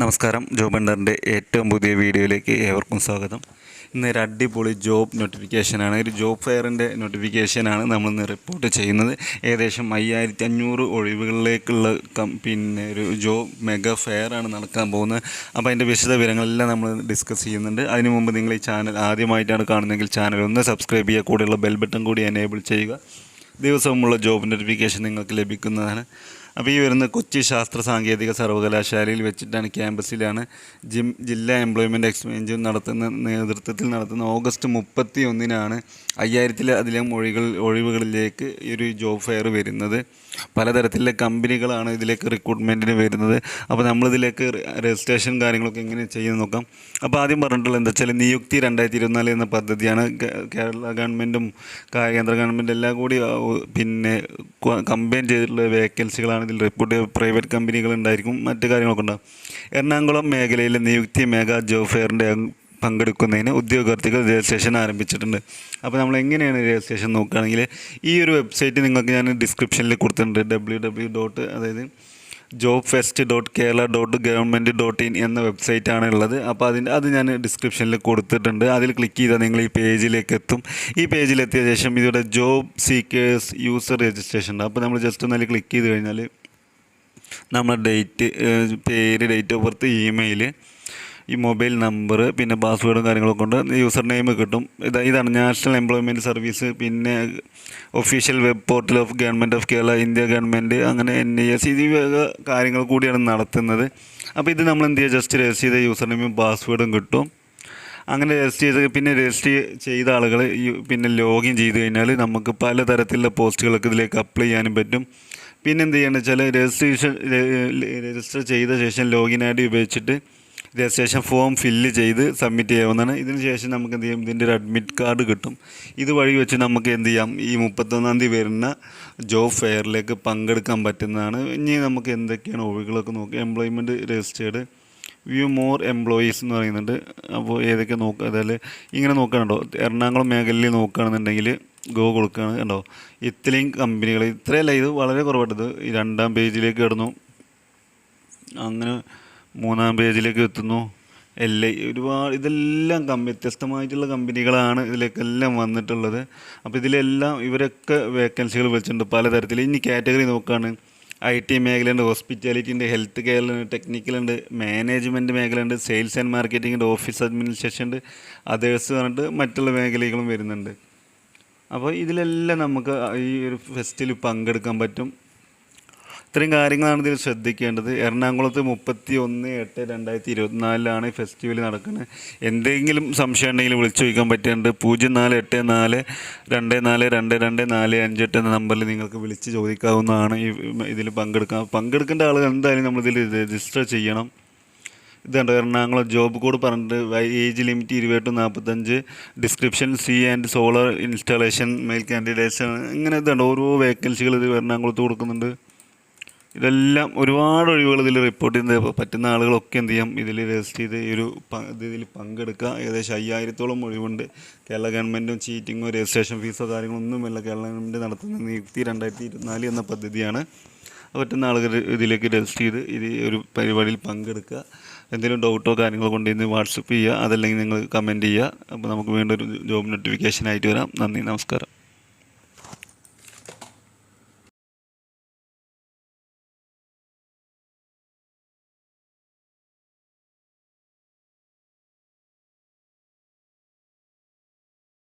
നമസ്കാരം. ജോബ് അണ്ടറിന്റെ ഏറ്റവും പുതിയ വീഡിയോയിലേക്ക് ഏവർക്കും സ്വാഗതം. ഇന്ന് ഒരു അടിപൊളി ജോബ് നോട്ടിഫിക്കേഷനാണ്. ഒരു ജോബ് ഫെയറിന്റെ നോട്ടിഫിക്കേഷനാണ് നമ്മൾ ഇന്ന് റിപ്പോർട്ട് ചെയ്യുന്നത്. ഏകദേശം അയ്യായിരത്തി അഞ്ഞൂറ് ഒഴിവുകളിലേക്കുള്ള പിന്നെ ഒരു ജോബ് മെഗാ ഫെയറാണ് നടക്കാൻ പോകുന്നത്. അപ്പോൾ അതിന്റെ വിശദ വിവരങ്ങളെല്ലാം നമ്മൾ ഡിസ്കസ് ചെയ്യുന്നുണ്ട്. അതിനു മുമ്പ് നിങ്ങൾ ഈ ചാനൽ ആദ്യമായിട്ടാണ് കാണുന്നതെങ്കിൽ ചാനൽ ഒന്ന് സബ്സ്ക്രൈബ് ചെയ്യുക കൂടെയുള്ള ബെൽ ബട്ടൺ കൂടി എനേബിൾ ചെയ്യുക. ദിവസവുമുള്ള ജോബ് നോട്ടിഫിക്കേഷൻ നിങ്ങൾക്ക് ലഭിക്കുന്നതാണ്. അപ്പോൾ ഈ വരുന്ന കൊച്ചി ശാസ്ത്ര സാങ്കേതിക സർവകലാശാലയിൽ വെച്ചിട്ടാണ് ക്യാമ്പസിലാണ് ജിം ജില്ലാ എംപ്ലോയ്മെന്റ് എക്സ്ചേഞ്ച് നടത്തുന്ന നേതൃത്വത്തിൽ നടത്തുന്ന ഓഗസ്റ്റ് മുപ്പത്തി ഒന്നിനാണ് അയ്യായിരത്തിലധികം ഒഴികൾ ഒഴിവുകളിലേക്ക് ഈ ഒരു ജോബ് ഫെയർ വരുന്നത്. പലതരത്തിലുള്ള കമ്പനികളാണ് ഇതിലേക്ക് റിക്രൂട്ട്മെന്റിന് വരുന്നത്. അപ്പോൾ നമ്മളിതിലേക്ക് രജിസ്ട്രേഷൻ കാര്യങ്ങളൊക്കെ എങ്ങനെ ചെയ്യുന്ന നോക്കാം. അപ്പോൾ ആദ്യം പറഞ്ഞിട്ടുള്ളത് എന്താ വെച്ചാൽ നിയുക്തി രണ്ടായിരത്തി ഇരുപത്തിനാല് എന്ന പദ്ധതിയാണ് കേരള ഗവൺമെന്റും കേന്ദ്ര ഗവൺമെന്റ് എല്ലാം കൂടി പിന്നെ കമ്പയിൻ ചെയ്തിട്ടുള്ള വേക്കൻസികളാണ് ഇതിൽ റിപ്പോർട്ട് പ്രൈവറ്റ് കമ്പനികൾ ഉണ്ടായിരിക്കും മറ്റു കാര്യങ്ങളൊക്കെ ഉണ്ടാകും എറണാകുളം മേഖലയിലെ നിയുക്തി മേഘ ജോബ് ഫെയറിന്റെ പങ്കെടുക്കുന്നതിന് ഉദ്യോഗാർത്ഥികൾ രജിസ്ട്രേഷൻ ആരംഭിച്ചിട്ടുണ്ട്. അപ്പോൾ നമ്മൾ എങ്ങനെയാണ് രജിസ്ട്രേഷൻ നോക്കുകയാണെങ്കിൽ ഈ ഒരു വെബ്സൈറ്റ് നിങ്ങൾക്ക് ഞാൻ ഡിസ്ക്രിപ്ഷനിൽ കൊടുത്തിട്ടുണ്ട് ഡബ്ല്യൂ ഡബ്ല്യൂ ഡോട്ട് അതായത് job fest dot Kerala dot government dot in എന്ന വെബ്സൈറ്റാണ് ഉള്ളത് അപ്പോൾ അതിന്റെ അത് ഞാൻ ഡിസ്ക്രിപ്ഷനിൽ കൊടുത്തിട്ടുണ്ട്. അതിൽ ക്ലിക്ക് ചെയ്താൽ നിങ്ങൾ ഈ പേജിലേക്ക് എത്തും. ഈ പേജിലെത്തിയ ശേഷം ഇതിവിടെ ജോബ് സീക്കേഴ്സ് യൂസർ രജിസ്ട്രേഷൻ ഉണ്ട് അപ്പോൾ നമ്മൾ ജസ്റ്റ് ഒന്നതിൽ ക്ലിക്ക് ചെയ്ത് കഴിഞ്ഞാൽ നമ്മുടെ ഡേറ്റ് പേര് ഡേറ്റ് ഓഫ് ബർത്ത് ഇമെയിൽ ഈ മൊബൈൽ നമ്പർ പിന്നെ പാസ്വേഡും കാര്യങ്ങളൊക്കെ കൊണ്ട് യൂസർ നെയിം കിട്ടും. ഇത് ഇതാണ് നാഷണൽ എംപ്ലോയ്മെന്റ് സർവീസ് പിന്നെ official web portal of government of Kerala India government അങ്ങനെ എൻ ഐ എസ് ഇത് കാര്യങ്ങൾ കൂടിയാണ് നടത്തുന്നത്. അപ്പോൾ ഇത് നമ്മൾ എന്ത് ചെയ്യുക ജസ്റ്റ് രജിസ്റ്റർ ചെയ്ത യൂസർ നെയിമും പാസ്വേഡും കിട്ടും. അങ്ങനെ രജിസ്റ്റർ ചെയ്ത് പിന്നെ രജിസ്റ്റർ ചെയ്ത ആളുകൾ പിന്നെ ലോഗിൻ ചെയ്ത് കഴിഞ്ഞാൽ നമുക്ക് പല തരത്തിലുള്ള പോസ്റ്റുകൾക്ക് ഇതിലേക്ക് അപ്ലൈ ചെയ്യാനും പറ്റും. പിന്നെ എന്ത് ചെയ്യണമെന്ന് വെച്ചാൽ രജിസ്ട്രേഷൻ രജിസ്റ്റർ ചെയ്ത ശേഷം ലോഗിൻ ഐ ഡി ഉപയോഗിച്ചിട്ട് രജിസ്ട്രേഷൻ ഫോം ഫില്ല് ചെയ്ത് സബ്മിറ്റ് ചെയ്യാവുന്നതാണ്. ഇതിന് ശേഷം നമുക്ക് എന്ത് ചെയ്യാം? ഇതിന്റെ ഒരു അഡ്മിറ്റ് കാർഡ് കിട്ടും. ഇത് വഴി വെച്ച് നമുക്ക് എന്ത് ചെയ്യാം? ഈ മുപ്പത്തൊന്നാം തീയതി വരുന്ന ജോബ് ഫെയറിലേക്ക് പങ്കെടുക്കാൻ പറ്റുന്നതാണ്. ഇനി നമുക്ക് എന്തൊക്കെയാണ് ഒഴികളൊക്കെ നോക്കി. Employment registered view more employees എന്ന് പറയുന്നുണ്ട്. അപ്പോൾ ഏതൊക്കെ നോക്കുക അതായത് ഇങ്ങനെ നോക്കുകയാണോ എറണാകുളം മേഖലയിൽ നോക്കുകയാണെന്നുണ്ടെങ്കിൽ ഗോ കൊടുക്കുകയാണ് കണ്ടോ. ഇത്രയും കമ്പനികൾ ഇത്രയല്ല ഇത് വളരെ കുറവായിട്ടത്. രണ്ടാം പേജിലേക്ക് കിടന്നു. അങ്ങനെ മൂന്നാം പേജിലേക്ക് എത്തുന്നു. എല്ലാം ഒരുപാട് ഇതെല്ലാം കം വ്യത്യസ്തമായിട്ടുള്ള കമ്പനികളാണ് ഇതിലേക്കെല്ലാം വന്നിട്ടുള്ളത്. അപ്പോൾ ഇതിലെല്ലാം ഇവരൊക്കെ വേക്കൻസികൾ വിളിച്ചിട്ടുണ്ട് പലതരത്തിൽ. ഇനി കാറ്റഗറി നോക്കുകയാണ് ഐ ടി മേഖലയുണ്ട് ഹോസ്പിറ്റാലിറ്റി ഉണ്ട് ഹെൽത്ത് ടെക്നിക്കൽ ഉണ്ട് മാനേജ്മെന്റ് മേഖലയുണ്ട് സെയിൽസ് ആൻഡ് മാർക്കറ്റിംഗ് ഉണ്ട് ഓഫീസ് അഡ്മിനിസ്ട്രേഷൻ ഉണ്ട് അതേഴ്സ് പറഞ്ഞിട്ട് മറ്റുള്ള മേഖലകളും വരുന്നുണ്ട്. അപ്പോൾ ഇതിലെല്ലാം നമുക്ക് ഈ ഒരു ഫെസ്റ്റിൽ പങ്കെടുക്കാൻ പറ്റും. ഇത്രയും കാര്യങ്ങളാണ് ഇതിൽ ശ്രദ്ധിക്കേണ്ടത്. എറണാകുളത്ത് മുപ്പത്തി ഒന്ന് എട്ട് രണ്ടായിരത്തി ഇരുപത്തിനാലിലാണ് ഫെസ്റ്റിവൽ നടക്കുന്നത് എന്തെങ്കിലും സംശയം ഉണ്ടെങ്കിൽ വിളിച്ചു ചോദിക്കാൻ പറ്റുന്നുണ്ട്. പൂജ്യം നാല് എട്ട് നാല് രണ്ട് നാല് രണ്ട് രണ്ട് നാല് അഞ്ച് എട്ട് എന്ന നമ്പറിൽ നിങ്ങൾക്ക് വിളിച്ച് ചോദിക്കാവുന്നതാണ് ഈ ഇതിൽ പങ്കെടുക്കാൻ. പങ്കെടുക്കേണ്ട ആളുകൾ എന്തായാലും നമ്മളിതിൽ രജിസ്റ്റർ ചെയ്യണം. ഇതുണ്ട് എറണാകുളം ജോബ് കോഡ് പറഞ്ഞിട്ട് ഏജ് ലിമിറ്റ് ഇരുപത്തെട്ട് നാൽപ്പത്തഞ്ച്. Description C and solar installation male candidates ഇങ്ങനെ ഇതുണ്ട് ഓരോ വേക്കൻസികൾ ഇത് എറണാകുളത്ത് കൊടുക്കുന്നുണ്ട്. ഇതെല്ലാം ഒരുപാട് ഒഴിവുകൾ ഇതിൽ റിപ്പോർട്ട് ചെയ്യുന്ന പറ്റുന്ന ആളുകളൊക്കെ എന്ത് ചെയ്യാം? ഇതിൽ രജിസ്റ്റർ ചെയ്ത് ഈ ഒരു ഇതിൽ പങ്കെടുക്കുക. ഏകദേശം അയ്യായിരത്തോളം ഒഴിവുണ്ട്. കേരള ഗവൺമെന്റും ചീറ്റിങ്ങോ രജിസ്ട്രേഷൻ ഫീസോ കാര്യങ്ങളൊന്നുമില്ല. കേരള ഗവൺമെന്റ് നടത്തുന്ന നിയുക്തി രണ്ടായിരത്തി ഇരുപത്തിനാല് എന്ന പദ്ധതിയാണ്. പറ്റുന്ന ആളുകൾ ഇതിലേക്ക് രജിസ്റ്റർ ചെയ്ത് ഇത് ഒരു പരിപാടിയിൽ പങ്കെടുക്കുക. എന്തെങ്കിലും ഡൗട്ടോ കാര്യങ്ങളോ കൊണ്ടുവന്ന് വാട്സപ്പ് ചെയ്യുക. അതല്ലെങ്കിൽ നിങ്ങൾ കമന്റ് ചെയ്യുക. അപ്പോൾ നമുക്ക് വീണ്ടും ഒരു ജോബ് നോട്ടിഫിക്കേഷൻ ആയിട്ട് വരാം. നന്ദി നമസ്കാരം.